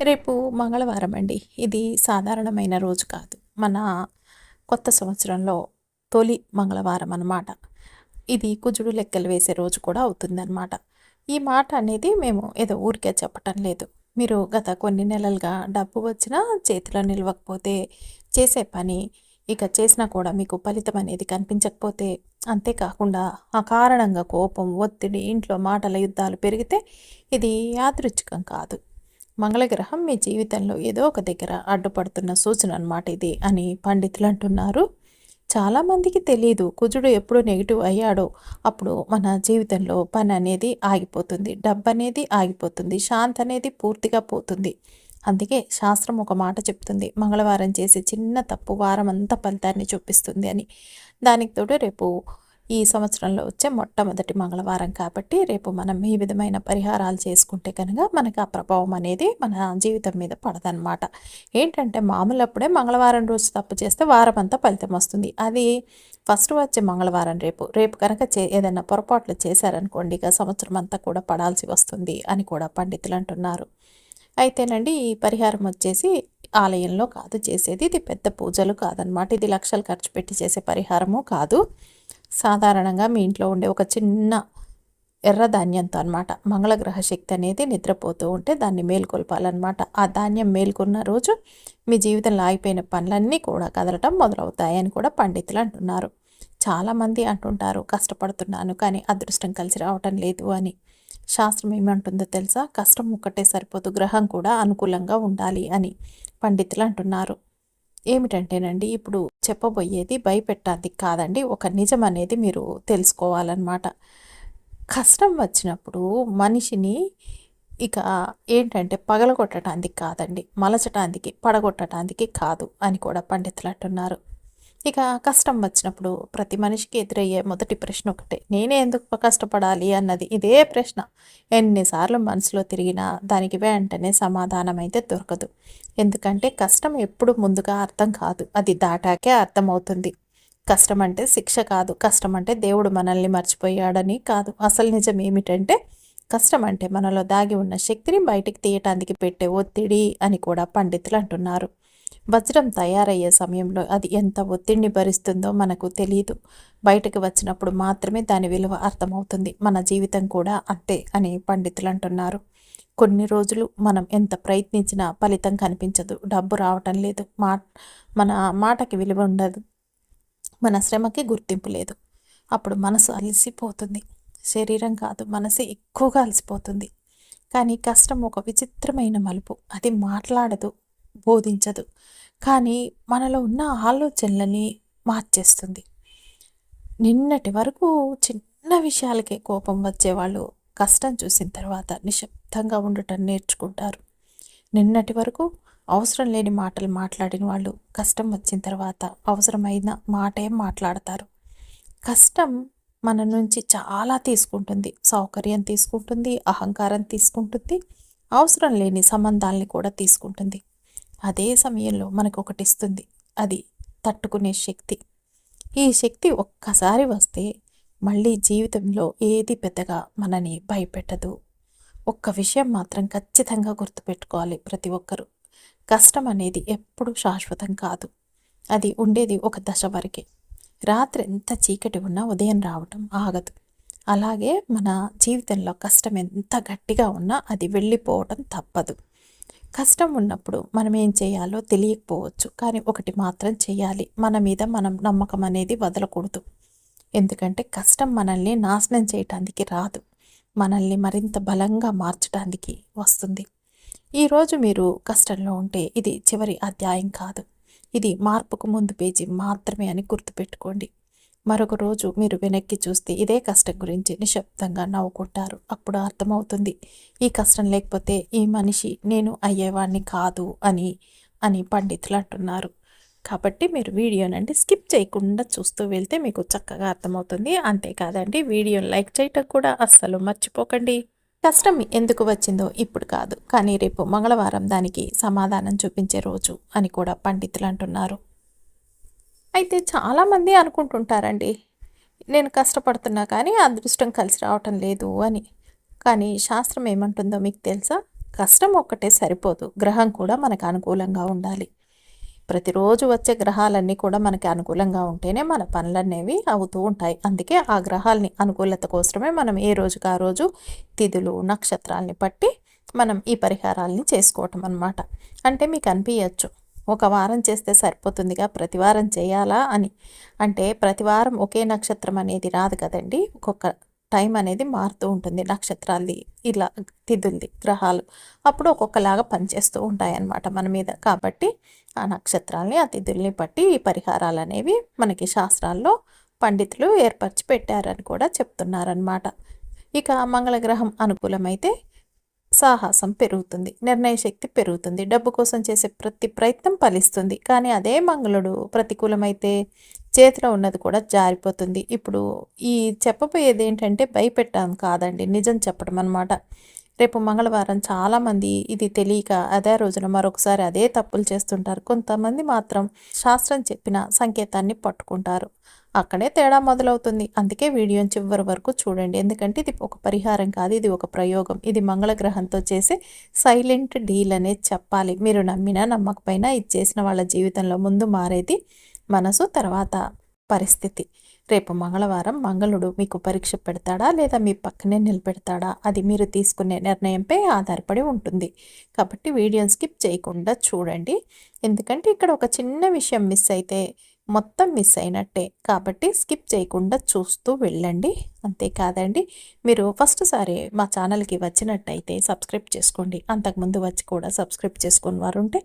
రేపు మంగళవారం అండి. ఇది సాధారణమైన రోజు కాదు. మన కొత్త సంవత్సరంలో తొలి మంగళవారం అన్నమాట. ఇది కుజుడు లెక్కలు వేసే రోజు కూడా అవుతుందన్నమాట. ఈ మాట అనేది మేము ఏదో ఊరికే చెప్పటం లేదు. మీరు గత కొన్ని నెలలుగా డబ్బు వచ్చినా చేతిలో నిలవకపోతే చేసే పని ఇక చేసినా కూడా మీకు ఫలితం అనేది కనిపించకపోతే అంతేకాకుండా అకారణంగా కోపం ఒత్తిడి ఇంట్లో మాటల యుద్ధాలు పెరిగితే ఇది యాదృచ్ఛికం కాదు. మంగళగ్రహం మీ జీవితంలో ఏదో ఒక దగ్గర అడ్డుపడుతున్న సూచన అనమాట ఇది అని పండితులు అంటున్నారు. చాలామందికి తెలియదు కుజుడు ఎప్పుడు నెగిటివ్ అయ్యాడో. అప్పుడు మన జీవితంలో పని అనేది ఆగిపోతుంది డబ్బు అనేది ఆగిపోతుంది శాంతి అనేది పూర్తిగా పోతుంది. అందుకే శాస్త్రం ఒక మాట చెప్తుంది మంగళవారం చేసే చిన్న తప్పు వారం అంతా ఫలితాన్ని చూపిస్తుంది అని. దానికి తోడు రేపు ఈ సంవత్సరంలో వచ్చే మొట్టమొదటి మంగళవారం కాబట్టి రేపు మనం ఈ విధమైన పరిహారాలు చేసుకుంటే కనుక మనకి ఆ ప్రభావం అనేది మన జీవితం మీద పడదనమాట ఏంటంటే మామూలు అప్పుడే మంగళవారం రోజు తప్పు చేస్తే వారం అంతా ఫలితం వస్తుంది. అది ఫస్ట్ వచ్చే మంగళవారం రేపు. రేపు కనుక చే ఏదైనా పొరపాట్లు చేశారనుకోండి ఇక సంవత్సరం అంతా కూడా పడాల్సి వస్తుంది అని కూడా పండితులు అంటున్నారు. అయితేనండి ఈ పరిహారం వచ్చేసి ఆలయంలో కాదు చేసేది ఇది పెద్ద పూజలు కాదనమాట ఇది లక్షలు ఖర్చు పెట్టి చేసే పరిహారము కాదు. సాధారణంగా మీ ఇంట్లో ఉండే ఒక చిన్న ఎర్ర ధాన్యంతో అనమాట మంగళగ్రహ శక్తి అనేది నిద్రపోతూ ఉంటే దాన్ని మేల్కొల్పాలన్నమాట. ఆ ధాన్యం మేల్కొన్న రోజు మీ జీవితంలో ఆగిపోయిన పనులన్నీ కూడా కదలటం మొదలవుతాయని కూడా పండితులు అంటున్నారు. చాలామంది అంటుంటారు కష్టపడుతున్నాను కానీ అదృష్టం కలిసి రావటం లేదు అని. శాస్త్రం ఏమంటుందో తెలుసా? కష్టం ఒక్కటే సరిపోదు గ్రహం కూడా అనుకూలంగా ఉండాలి అని పండితులు అంటున్నారు. ఏమిటంటేనండి ఇప్పుడు చెప్పబోయేది భయపెట్టాది కాదండి. ఒక నిజం అనేది మీరు తెలుసుకోవాలన్నమాట. కష్టం వచ్చినప్పుడు మనిషిని ఇక ఏంటంటే పగలగొట్టడానికి కాదండి మలచటానికి పడగొట్టడానికి కాదు అని కూడా పండితులు అంటున్నారు. ఇక కష్టం వచ్చినప్పుడు ప్రతి మనిషికి ఎదురయ్యే మొదటి ప్రశ్న ఒకటే. నేనే ఎందుకు కష్టపడాలి అన్నది ఇదే ప్రశ్న. ఎన్నిసార్లు మనసులో తిరిగినా దానికి వెంటనే సమాధానం అయితే దొరకదు. ఎందుకంటే కష్టం ఎప్పుడు ముందుగా అర్థం కాదు. అది దాటాకే అర్థమవుతుంది. కష్టం అంటే శిక్ష కాదు. కష్టం అంటే దేవుడు మనల్ని మర్చిపోయాడని కాదు. అసలు నిజం ఏమిటంటే కష్టం అంటే మనలో దాగి ఉన్న శక్తిని బయటికి తీయటానికి పెట్టే ఒత్తిడి అని కూడా పండితులు అంటున్నారు. వజ్రం తయారయ్యే సమయంలో అది ఎంత ఒత్తిడిని భరిస్తుందో మనకు తెలియదు బయటకు వచ్చినప్పుడు మాత్రమే దాని విలువ అర్థమవుతుంది. మన జీవితం కూడా అంతే అని పండితులు అంటున్నారు. కొన్ని రోజులు మనం ఎంత ప్రయత్నించినా ఫలితం కనిపించదు. డబ్బు రావటం లేదు. మా మన మాటకి విలువ ఉండదు. మన శ్రమకి గుర్తింపు లేదు. అప్పుడు మనసు అలసిపోతుంది. శరీరం కాదు మనసు ఎక్కువగా అలసిపోతుంది. కానీ కష్టం ఒక విచిత్రమైన మలుపు. అది మాట్లాడదు. బోధించదు. కానీ మనలో ఉన్న ఆలోచనలని మార్చేస్తుంది. నిన్నటి వరకు చిన్న విషయాలకే కోపం వచ్చేవాళ్ళు కష్టం చూసిన తర్వాత నిశ్శబ్దంగా ఉండటం నేర్చుకుంటారు. నిన్నటి వరకు అవసరం లేని మాటలు మాట్లాడిన వాళ్ళు కష్టం వచ్చిన తర్వాత అవసరమైన మాటే మాట్లాడతారు. కష్టం మన నుంచి చాలా తీసుకుంటుంది. సౌకర్యం తీసుకుంటుంది అహంకారం తీసుకుంటుంది అవసరం లేని సంబంధాలని కూడా తీసుకుంటుంది. అదే సమయంలో మనకు ఒకటి ఇస్తుంది అది తట్టుకునే శక్తి. ఈ శక్తి ఒక్కసారి వస్తే మళ్ళీ జీవితంలో ఏది పెద్దగా మనని భయపెట్టదు. ఒక్క విషయం మాత్రం ఖచ్చితంగా గుర్తుపెట్టుకోవాలి ప్రతి ఒక్కరూ. కష్టం అనేది ఎప్పుడు శాశ్వతం కాదు. అది ఉండేది ఒక దశ వరకే. రాత్రి ఎంత చీకటి ఉన్నా ఉదయం రావటం ఆగదు. అలాగే మన జీవితంలో కష్టం ఎంత గట్టిగా ఉన్నా అది వెళ్ళిపోవటం తప్పదు. కష్టం ఉన్నప్పుడు మనం ఏం చేయాలో తెలియకపోవచ్చు కానీ ఒకటి మాత్రం చేయాలి. మన మీద మనం నమ్మకం అనేది వదలకూడదు. ఎందుకంటే కష్టం మనల్ని నాశనం చేయటానికి రాదు. మనల్ని మరింత బలంగా మార్చడానికి వస్తుంది. ఈరోజు మీరు కష్టంలో ఉంటే ఇది చివరి అధ్యాయం కాదు. ఇది మార్పుకు ముందు పేజీ మాత్రమే అని గుర్తుపెట్టుకోండి. మరొక రోజు మీరు వెనక్కి చూస్తే ఇదే కష్టం గురించి నిశ్శబ్దంగా నవ్వుకుంటారు. అప్పుడు అర్థమవుతుంది. ఈ కష్టం లేకపోతే ఈ మనిషి నేను అయ్యేవాడిని కాదు అని అని పండితులు అంటున్నారు. కాబట్టి మీరు వీడియోనండి స్కిప్ చేయకుండా చూస్తూ వెళ్తే మీకు చక్కగా అర్థమవుతుంది. అంతేకాదండి వీడియోని లైక్ చేయటం కూడా అస్సలు మర్చిపోకండి. కష్టం ఎందుకు వచ్చిందో ఇప్పుడు కాదు. కానీ రేపు మంగళవారం దానికి సమాధానం చూపించే రోజు అని కూడా పండితులు అంటున్నారు. అయితే చాలామంది అనుకుంటుంటారండి నేను కష్టపడుతున్నా కానీ అదృష్టం కలిసి రావటం లేదు అని. కానీ శాస్త్రం ఏమంటుందో మీకు తెలుసా? కష్టం ఒక్కటే సరిపోదు గ్రహం కూడా మనకు అనుకూలంగా ఉండాలి. ప్రతిరోజు వచ్చే గ్రహాలన్నీ కూడా మనకి అనుకూలంగా ఉంటేనే మన పనులనేవి అవుతూ ఉంటాయి. అందుకే ఆ గ్రహాలని అనుకూలత కోసమే మనం ఏ రోజుకి ఆ రోజు తిథులు నక్షత్రాలని బట్టి మనం ఈ పరిహారాలని చేసుకోవటం అనమాట అంటే మీకు అనిపించచ్చు ఒక వారం చేస్తే సరిపోతుందిగా ప్రతివారం చేయాలా అని. అంటే ప్రతివారం ఒకే నక్షత్రం అనేది రాదు కదండి. ఒక్కొక్క టైం అనేది మారుతూ ఉంటుంది. నక్షత్రాలది ఇలా తిథులది గ్రహాలు అప్పుడు ఒక్కొక్కలాగా పనిచేస్తూ ఉంటాయి అన్నమాట మన మీద. కాబట్టి ఆ నక్షత్రాలని ఆ తిథుల్ని బట్టి ఈ పరిహారాలు అనేవి మనకి శాస్త్రాల్లో పండితులు ఏర్పరిచి పెట్టారని కూడా చెప్తున్నారనమాట ఇక మంగళగ్రహం అనుకూలమైతే సాహసం పెరుగుతుంది నిర్ణయ శక్తి పెరుగుతుంది డబ్బు కోసం చేసే ప్రతి ప్రయత్నం ఫలిస్తుంది. కానీ అదే మంగళుడు ప్రతికూలమైతే చేతిలో ఉన్నది కూడా జారిపోతుంది. ఇప్పుడు ఈ చెప్పబోయేది ఏంటంటే భయపెట్టాం కాదండి నిజం చెప్పడం అనమాట రేపు మంగళవారం చాలామంది ఇది తెలియక అదే రోజున మరొకసారి అదే తప్పులు చేస్తుంటారు. కొంతమంది మాత్రం శాస్త్రం చెప్పిన సంకేతాన్ని పట్టుకుంటారు. అక్కడే తేడా మొదలవుతుంది. అందుకే వీడియోని చివరి వరకు చూడండి. ఎందుకంటే ఇది ఒక పరిహారం కాదు ఇది ఒక ప్రయోగం. ఇది మంగళగ్రహంతో చేసే సైలెంట్ డీల్ అనేది చెప్పాలి. మీరు నమ్మినా నమ్మకపోయినా ఇది చేసిన వాళ్ళ జీవితంలో ముందు మారేది మనసు తర్వాత పరిస్థితి. రేపు మంగళవారం మంగళుడు మీకు పరీక్ష పెడతాడా లేదా మీ పక్కనే నిలబెడతాడా? అది మీరు తీసుకునే నిర్ణయంపై ఆధారపడి ఉంటుంది. కాబట్టి వీడియోని స్కిప్ చేయకుండా చూడండి. ఎందుకంటే ఇక్కడ ఒక చిన్న విషయం మిస్ అయితే మొత్తం మిస్ అయినట్టే. కాబట్టి స్కిప్ చేయకుండా చూస్తూ వెళ్ళండి. అంతేకాదండి మీరు ఫస్ట్ సారి మా ఛానల్కి వచ్చినట్టయితే సబ్స్క్రైబ్ చేసుకోండి. అంతకుముందు వచ్చి కూడా సబ్స్క్రైబ్ చేసుకుని వారు ఉంటే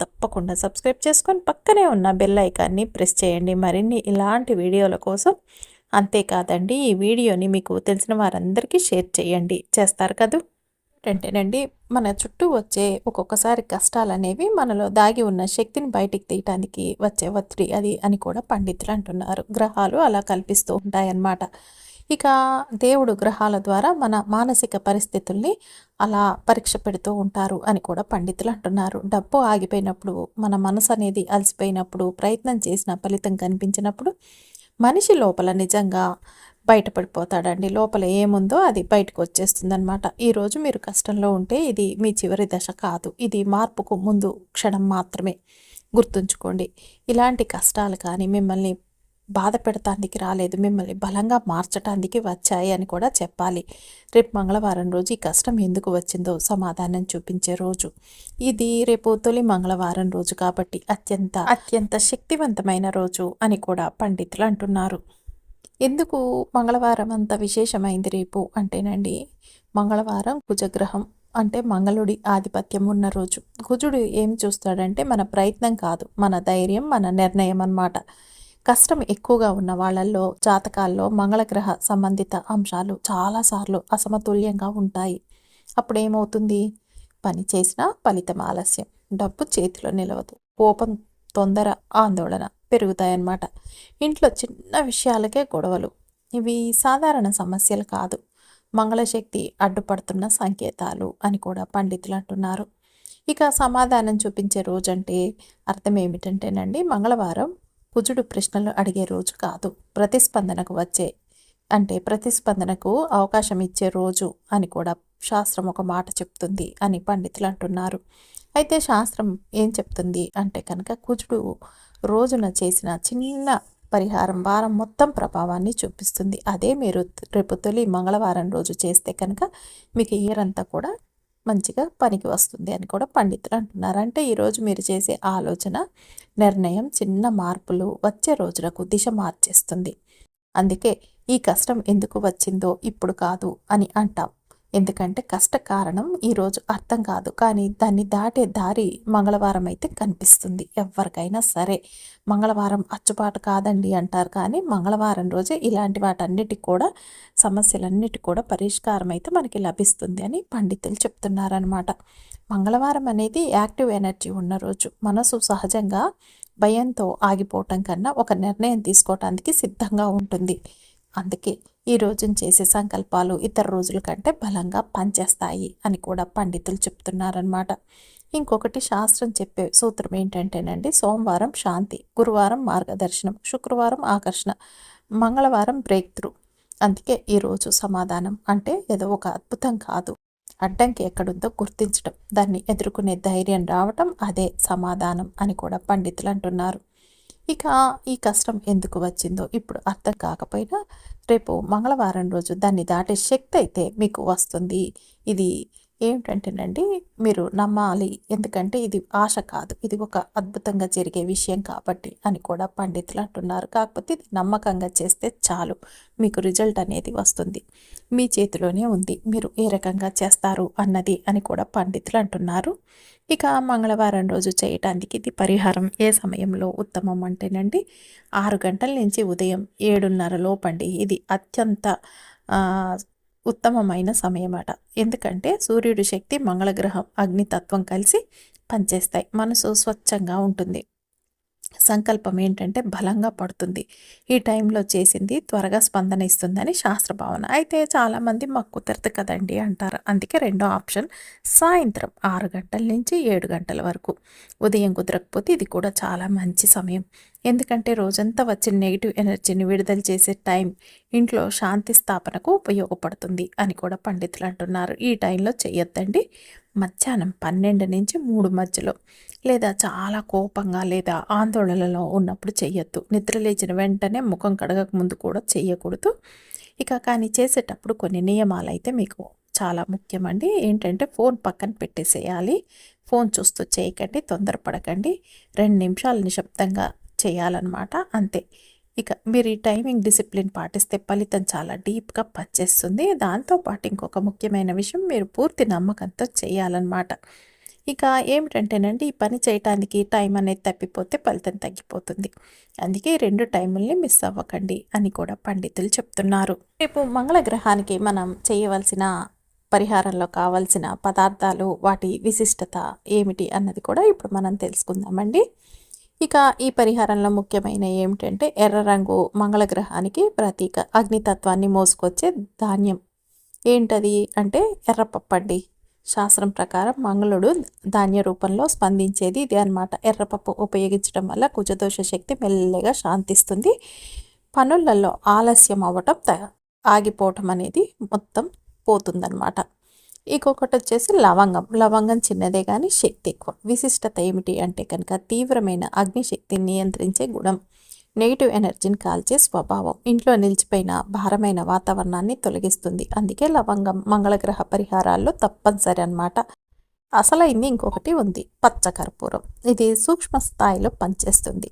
తప్పకుండా సబ్స్క్రైబ్ చేసుకొని పక్కనే ఉన్న బెల్ ఐకాన్ని ప్రెస్ చేయండి. మరిన్ని ఇలాంటి వీడియోల కోసం అంతేకాదండి ఈ వీడియోని మీకు తెలిసిన వారందరికీ షేర్ చేయండి. చేస్తారు కదూ? ఏంటంటేనండి మన చుట్టూ వచ్చే ఒక్కొక్కసారి కష్టాలు అనేవి మనలో దాగి ఉన్న శక్తిని బయటికి తీయటానికి వచ్చే ఒత్తిడి అది అని కూడా పండితులు అంటున్నారు. గ్రహాలు అలా కల్పిస్తూ ఉంటాయన్నమాట. ఇక దేవుడు గ్రహాల ద్వారా మన మానసిక పరిస్థితుల్ని అలా పరీక్ష పెడుతూ ఉంటారు అని కూడా పండితులు అంటున్నారు. డబ్బు ఆగిపోయినప్పుడు మన మనసు అనేది అలసిపోయినప్పుడు ప్రయత్నం చేసిన ఫలితం కనిపించినప్పుడు మనిషి లోపల నిజంగా బయటపడిపోతాడండి. లోపల ఏముందో అది బయటకు వచ్చేస్తుందనమాట ఈరోజు మీరు కష్టంలో ఉంటే ఇది మీ చివరి దశ కాదు. ఇది మార్పుకు ముందు క్షణం మాత్రమే గుర్తుంచుకోండి. ఇలాంటి కష్టాలు కానీ మిమ్మల్ని బాధ పెడతానికి రాలేదు. మిమ్మల్ని బలంగా మార్చటానికి వచ్చాయి అని కూడా చెప్పాలి. రేపు మంగళవారం రోజు ఈ కష్టం ఎందుకు వచ్చిందో సమాధానం చూపించే రోజు. ఇది రేపు తొలి మంగళవారం రోజు కాబట్టి అత్యంత అత్యంత శక్తివంతమైన రోజు అని కూడా పండితులు అంటున్నారు. ఎందుకు మంగళవారం అంత విశేషమైంది రేపు అంటేనండి మంగళవారం కుజగ్రహం అంటే మంగళుడి ఆధిపత్యం ఉన్న రోజు. కుజుడు ఏం చూస్తాడంటే మన ప్రయత్నం కాదు మన ధైర్యం మన నిర్ణయం అన్నమాట. కష్టం ఎక్కువగా ఉన్న వాళ్ళల్లో జాతకాల్లో మంగళగ్రహ సంబంధిత అంశాలు చాలాసార్లు అసమతుల్యంగా ఉంటాయి. అప్పుడు ఏమవుతుంది పని చేసినా ఫలితం ఆలస్యం. డబ్బు చేతిలో నిలవదు. కోపం తొందర ఆందోళన పెరుగుతాయన్నమాట. ఇంట్లో చిన్న విషయాలకే గొడవలు. ఇవి సాధారణ సమస్యలు కాదు. మంగళశక్తి అడ్డుపడుతున్న సంకేతాలు అని కూడా పండితులు అంటున్నారు. ఇక సమాధానం చూపించే రోజంటే అర్థం ఏమిటంటేనండి మంగళవారం కుజుడు ప్రశ్నలు అడిగే రోజు కాదు. ప్రతిస్పందనకు వచ్చే అంటే ప్రతిస్పందనకు అవకాశం ఇచ్చే రోజు అని కూడా శాస్త్రం ఒక మాట చెప్తుంది అని పండితులు అంటున్నారు. అయితే శాస్త్రం ఏం చెప్తుంది అంటే కనుక కుజుడు రోజున చేసిన చిన్న పరిహారం వారం మొత్తం ప్రభావాన్ని చూపిస్తుంది. అదే మీరు రేపు తొలి మంగళవారం రోజు చేస్తే కనుక మీకు ఇయర్ అంతా కూడా మంచిగా పనికి వస్తుంది అని కూడా పండితులు అంటున్నారు. అంటే ఈరోజు మీరు చేసే ఆలోచన నిర్ణయం చిన్న మార్పులు వచ్చే రోజులకు దిశ మార్చేస్తుంది. అందుకే ఈ కష్టం ఎందుకు వచ్చిందో ఇప్పుడు కాదు అని అంటాం. ఎందుకంటే కష్ట కారణం ఈరోజు అర్థం కాదు. కానీ దాన్ని దాటే దారి మంగళవారం అయితే కనిపిస్తుంది. ఎవరికైనా సరే. మంగళవారం అచ్చుబాటు కాదండి అంటారు. కానీ మంగళవారం రోజే ఇలాంటి వాటన్నిటికి కూడా సమస్యలన్నిటి కూడా పరిష్కారం అయితే మనకి లభిస్తుంది అని పండితులు చెప్తున్నారనమాట మంగళవారం అనేది యాక్టివ్ ఎనర్జీ ఉన్న రోజు. మనసు సహజంగా భయంతో ఆగిపోవటం కన్నా ఒక నిర్ణయం తీసుకోవటానికి సిద్ధంగా ఉంటుంది. అందుకే ఈ రోజున చేసే సంకల్పాలు ఇతర రోజుల కంటే బలంగా పనిచేస్తాయి అని కూడా పండితులు చెప్తున్నారనమాట ఇంకొకటి శాస్త్రం చెప్పే సూత్రం ఏంటంటేనండి సోమవారం శాంతి గురువారం మార్గదర్శనం శుక్రవారం ఆకర్షణ మంగళవారం బ్రేక్ త్రూ అందుకే ఈరోజు సమాధానం అంటే ఏదో ఒక అద్భుతం కాదు. అడ్డంకి ఎక్కడుందో గుర్తించడం దాన్ని ఎదుర్కొనే ధైర్యం రావటం అదే సమాధానం అని కూడా పండితులు అంటున్నారు. ఇక ఈ కష్టం ఎందుకు వచ్చిందో ఇప్పుడు అర్థం కాకపోయినా రేపు మంగళవారం రోజు దాన్ని దాటే శక్తి అయితే మీకు వస్తుంది. ఇది ఏమిటంటేనండి మీరు నమ్మాలి. ఎందుకంటే ఇది ఆశ కాదు. ఇది ఒక అద్భుతంగా జరిగే విషయం కాబట్టి అని కూడా పండితులు అంటున్నారు. కాకపోతే ఇది నమ్మకంగా చేస్తే చాలు. మీకు రిజల్ట్ అనేది వస్తుంది. మీ చేతిలోనే ఉంది. మీరు ఏ రకంగా చేస్తారు అన్నది అని కూడా పండితులు అంటున్నారు. ఇక మంగళవారం రోజు చేయటానికి ఇది పరిహారం ఏ సమయంలో ఉత్తమం అంటేనండి ఆరు గంటల నుంచి ఉదయం ఏడున్నర లోపండి. ఇది అత్యంత ఉత్తమమైన సమయమట. ఎందుకంటే సూర్యుడి శక్తి మంగళగ్రహం అగ్నితత్వం కలిసి పనిచేస్తాయి. మనసు స్వచ్ఛంగా ఉంటుంది. సంకల్పం ఏంటంటే బలంగా పడుతుంది. ఈ టైంలో చేసింది త్వరగా స్పందన ఇస్తుందని శాస్త్ర భావన అయితే చాలామంది మాకు కుదరదు కదండి అంటారు. అందుకే రెండో ఆప్షన్ సాయంత్రం ఆరు గంటల నుంచి ఏడు గంటల వరకు. ఉదయం కుదరకపోతే ఇది కూడా చాలా మంచి సమయం. ఎందుకంటే రోజంతా వచ్చిన నెగిటివ్ ఎనర్జీని విడుదల చేసే టైం ఇంట్లో శాంతి స్థాపనకు ఉపయోగపడుతుంది అని కూడా పండితులు అంటున్నారు. ఈ టైంలో చేయొద్దండి. మధ్యాహ్నం పన్నెండు నుంచి మూడు మధ్యలో. లేదా చాలా కోపంగా లేదా ఆందోళనలో ఉన్నప్పుడు చేయొద్దు నిద్ర లేచిన వెంటనే ముఖం కడగక ముందు కూడా చేయకూడదు ఇక కానీ చేసేటప్పుడు కొన్ని నియమాలు అయితే మీకు చాలా ముఖ్యమండి. ఏంటంటే ఫోన్ పక్కన పెట్టేసేయాలి. ఫోన్ చూస్తూ చేయకండి తొందరపడకండి. రెండు నిమిషాలు నిశ్శబ్దంగా చేయాలన్నమాట. అంతే. ఇక మీరు ఈ టైమింగ్ డిసిప్లిన్ పాటిస్తే ఫలితం చాలా డీప్గా పనిచేస్తుంది. దాంతోపాటు ఇంకొక ముఖ్యమైన విషయం మీరు పూర్తి నమ్మకంతో చేయాలన్నమాట. ఇక ఏమిటంటేనండి ఈ పని చేయటానికి టైం అనేది తప్పిపోతే ఫలితం తగ్గిపోతుంది. అందుకే రెండు టైముల్ని మిస్ అవ్వకండి అని కూడా పండితులు చెప్తున్నారు. రేపు మంగళ గ్రహానికి మనం చేయవలసిన పరిహారంలో కావలసిన పదార్థాలు వాటి విశిష్టత ఏమిటి అన్నది కూడా ఇప్పుడు మనం తెలుసుకుందామండి. ఇక ఈ పరిహారంలో ముఖ్యమైన ఏమిటంటే ఎర్ర రంగు మంగళగ్రహానికి ప్రతీక అగ్నితత్వాన్ని మోసుకొచ్చే ధాన్యం. ఏంటది అంటే ఎర్రపప్పు అండి శాస్త్రం ప్రకారం మంగళుడు ధాన్య రూపంలో స్పందించేది ఇదే అనమాట ఎర్రపప్పు ఉపయోగించడం వల్ల కుజదోష శక్తి మెల్లగా శాంతిస్తుంది. పనులలో ఆలస్యం అవ్వటం ఆగిపోవటం అనేది మొత్తం పోతుందన్నమాట. ఇంకొకటి వచ్చేసి లవంగం. లవంగం చిన్నదే కానీ శక్తి ఎక్కువ. విశిష్టత ఏమిటి అంటే కనుక తీవ్రమైన అగ్నిశక్తిని నియంత్రించే గుణం. నెగిటివ్ ఎనర్జీని కాల్చే స్వభావం ఇంట్లో నిలిచిపోయిన భారమైన వాతావరణాన్ని తొలగిస్తుంది. అందుకే లవంగం మంగళగ్రహ పరిహారాల్లో తప్పనిసరి అనమాట అసలైంది ఇంకొకటి ఉంది పచ్చ కర్పూరం. ఇది సూక్ష్మ స్థాయిలో పనిచేస్తుంది.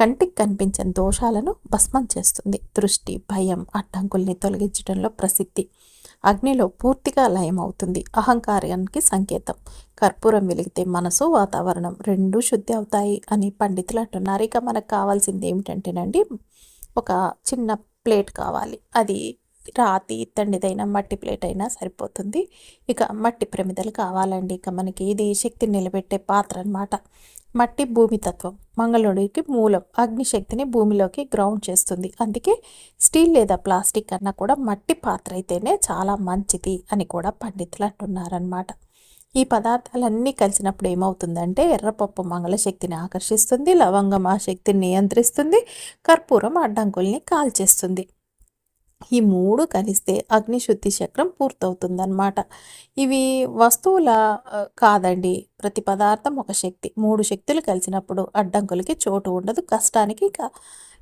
కంటికి కనిపించని దోషాలను భస్మం చేస్తుంది. దృష్టి భయం అడ్డంకుల్ని తొలగించడంలో ప్రసిద్ధి. అగ్నిలో పూర్తిగా లయమవుతుంది. అహంకారానికి సంకేతం. కర్పూరం వెలిగితే మనసు వాతావరణం రెండు శుద్ధి అవుతాయి అని పండితులు అంటున్నారు. ఇక మనకు కావాల్సింది ఏమిటంటేనండి ఒక చిన్న ప్లేట్ కావాలి. అది రాతి తండిదైన మట్టి ప్లేట్ అయినా సరిపోతుంది. ఇక మట్టి ప్రమిదలు కావాలండి. ఇక మనకి ఇది శక్తి నిలబెట్టే పాత్ర అనమాట మట్టి భూమితత్వం మంగళుడికి మూలం అగ్నిశక్తిని భూమిలోకి గ్రౌండ్ చేస్తుంది. అందుకే స్టీల్ లేదా ప్లాస్టిక్ కన్నా కూడా మట్టి పాత్ర అయితేనే చాలా మంచిది అని కూడా పండితులు అంటున్నారనమాట ఈ పదార్థాలన్నీ కలిసినప్పుడు ఏమవుతుందంటే ఎర్రపప్పు మంగళశక్తిని ఆకర్షిస్తుంది లవంగం ఆ శక్తిని నియంత్రిస్తుంది కర్పూరం అడ్డంకుల్ని కాల్చేస్తుంది. ఈ మూడు కలిస్తే అగ్నిశుద్ధి చక్రం పూర్తవుతుందన్నమాట. ఇవి వస్తువుల కాదండి ప్రతి పదార్థం ఒక శక్తి. మూడు శక్తులు కలిసినప్పుడు అడ్డంకులకి చోటు ఉండదు. కష్టానికి ఇక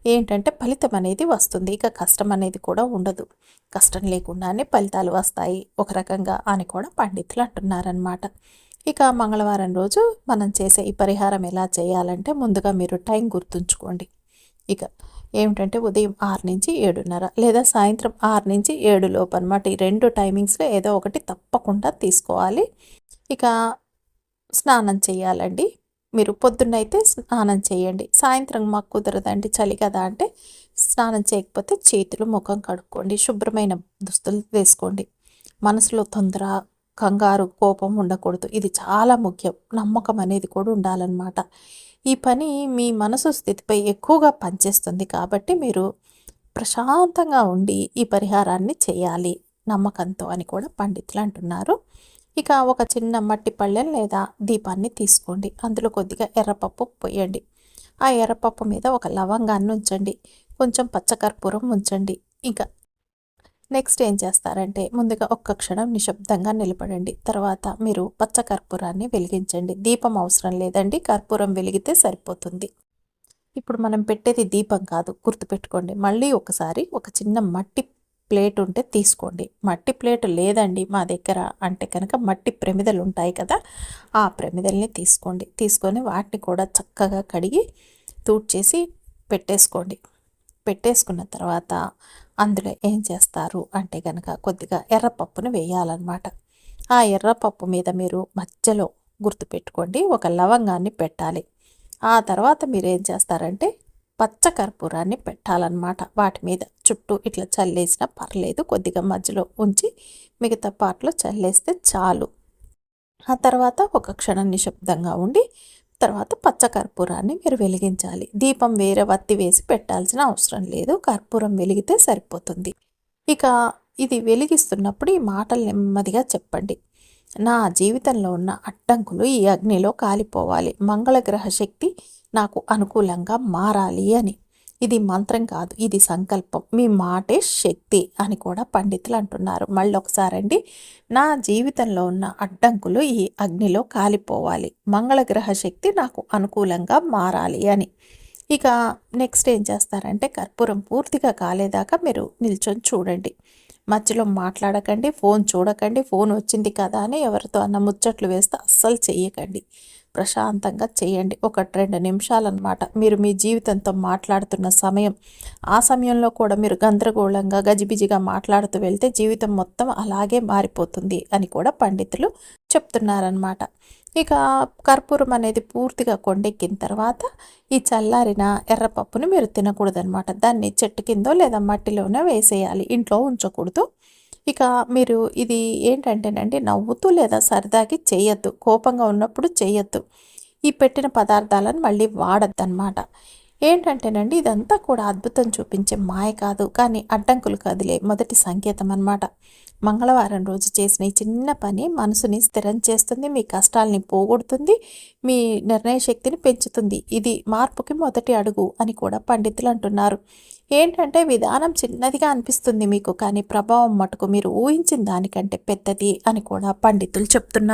ఏంటంటే ఫలితం అనేది వస్తుంది. ఇక కష్టం అనేది కూడా ఉండదు. కష్టం లేకుండానే ఫలితాలు వస్తాయి. ఒక రకంగా అని కూడా పండితులు అంటున్నారనమాట ఇక మంగళవారం రోజు మనం చేసే ఈ పరిహారం ఎలా చేయాలంటే ముందుగా మీరు టైం గుర్తుంచుకోండి. ఇక ఏమిటంటే ఉదయం ఆరు నుంచి ఏడున్నర లేదా సాయంత్రం ఆరు నుంచి ఏడు లోపు అనమాట ఈ రెండు టైమింగ్స్లో ఏదో ఒకటి తప్పకుండా తీసుకోవాలి. ఇక స్నానం చేయాలండి. మీరు పొద్దున్నైతే స్నానం చేయండి. సాయంత్రం మాకు కుదరదండి చలి కదా అంటే స్నానం చేయకపోతే చేతులు ముఖం కడుక్కోండి. శుభ్రమైన దుస్తులు వేసుకోండి. మనసులో తొందర కంగారు కోపం ఉండకూడదు. ఇది చాలా ముఖ్యం. నమ్మకం అనేది కూడా ఉండాలన్నమాట. ఈ పని మీ మనసు స్థితిపై ఎక్కువగా పనిచేస్తుంది కాబట్టి మీరు ప్రశాంతంగా ఉండి ఈ పరిహారాన్ని చేయాలి. నమ్మకంతో అని కూడా పండితులు అంటున్నారు. ఇక ఒక చిన్న మట్టి పళ్ళెం లేదా దీపాన్ని తీసుకోండి. అందులో కొద్దిగా ఎర్రపప్పు పోయండి. ఆ ఎర్రపప్పు మీద ఒక లవంగాన్ని ఉంచండి. కొంచెం పచ్చకర్పూరం ఉంచండి. ఇంకా నెక్స్ట్ ఏం చేస్తారంటే ముందుగా ఒక్క క్షణం నిశ్శబ్దంగా నిలబడండి. తర్వాత మీరు పచ్చ కర్పూరాన్ని వెలిగించండి. దీపం అవసరం లేదండి. కర్పూరం వెలిగితే సరిపోతుంది. ఇప్పుడు మనం పెట్టేది దీపం కాదు. గుర్తుపెట్టుకోండి. మళ్ళీ ఒకసారి ఒక చిన్న మట్టి ప్లేట్ ఉంటే తీసుకోండి. మట్టి ప్లేట్ లేదండి మా దగ్గర. అంటే కనుక మట్టి ప్రమిదలు ఉంటాయి కదా ఆ ప్రమిదల్ని తీసుకోండి. తీసుకొని వాటిని కూడా చక్కగా కడిగి తూడ్చేసి పెట్టేసుకోండి. పెట్టేసుకున్న తర్వాత అందులో ఏం చేస్తారు అంటే కనుక కొద్దిగా ఎర్రపప్పును వేయాలన్నమాట. ఆ ఎర్రపప్పు మీద మీరు మధ్యలో గుర్తుపెట్టుకోండి ఒక లవంగాన్ని పెట్టాలి. ఆ తర్వాత మీరు ఏం చేస్తారంటే పచ్చ కర్పూరాన్ని పెట్టాలన్నమాట వాటి మీద. చుట్టూ ఇట్లా చల్లేసినా పర్లేదు కొద్దిగా మధ్యలో ఉంచి మిగతా పాటలో చల్లేస్తే చాలు. ఆ తర్వాత ఒక క్షణం నిశ్శబ్దంగా ఉండి తర్వాత పచ్చ కర్పూరాన్ని మీరు వెలిగించాలి. దీపం వేరే వత్తి వేసి పెట్టాల్సిన అవసరం లేదు. కర్పూరం వెలిగితే సరిపోతుంది. ఇక ఇది వెలిగిస్తున్నప్పుడు ఈ మాటలు నెమ్మదిగా చెప్పండి. నా జీవితంలో ఉన్న అడ్డంకులు ఈ అగ్నిలో కాలిపోవాలి. మంగళగ్రహ శక్తి నాకు అనుకూలంగా మారాలి అని. ఇది మంత్రం కాదు ఇది సంకల్పం. మీ మాటే శక్తి అని కూడా పండితులు అంటున్నారు. మళ్ళీ ఒకసారండి నా జీవితంలో ఉన్న అడ్డంకులు ఈ అగ్నిలో కాలిపోవాలి. మంగళగ్రహ శక్తి నాకు అనుకూలంగా మారాలి అని. ఇక నెక్స్ట్ ఏం చేస్తారంటే కర్పూరం పూర్తిగా కాలేదాకా మీరు నిల్చొని చూడండి. మధ్యలో మాట్లాడకండి ఫోన్ చూడకండి ఫోన్ వచ్చింది కదా అని ఎవరితో అన్న ముచ్చట్లు వేస్తే అస్సలు చేయకండి ప్రశాంతంగా చేయండి ఒక రెండు నిమిషాలన్నమాట. మీరు మీ జీవితంతో మాట్లాడుతున్న సమయం ఆ సమయంలో కూడా మీరు గందరగోళంగా గజిబిజిగా మాట్లాడుతూ వెళ్తే జీవితం మొత్తం అలాగే మారిపోతుంది అని కూడా పండితులు చెప్తున్నారనమాట ఇక కర్పూరం అనేది పూర్తిగా కొండెక్కిన తర్వాత ఈ చల్లారిన ఎర్రపప్పుని మీరు తినకూడదనమాట దాన్ని చెట్టు కిందో లేదా మట్టిలోనే వేసేయాలి. ఇంట్లో ఉంచకూడదు. ఇక మీరు ఇది ఏంటంటేనండి నవ్వుతూ లేదా సరదాకి చేయొద్దు. కోపంగా ఉన్నప్పుడు చేయొద్దు. ఈ పెట్టిన పదార్థాలను మళ్ళీ వాడద్దు అనమాట ఏంటంటేనండి ఇదంతా కూడా అద్భుతం చూపించే మాయ కాదు. కానీ అడ్డంకులు కదిలే మొదటి సంకేతం అనమాట మంగళవారం రోజు చేసిన ఈ చిన్న పని మనసుని స్థిరం చేస్తుంది మీ కష్టాలని పోగొడుతుంది మీ నిర్ణయ శక్తిని పెంచుతుంది. ఇది మార్పుకి మొదటి అడుగు అని కూడా పండితులు అంటున్నారు. ఏంటంటే విధానం చిన్నదిగా అనిపిస్తుంది మీకు కానీ ప్రభావం మటుకు మీరు ఊహించిన దానికంటే పెద్దది అని కూడా పండితులు చెప్తున్నారు.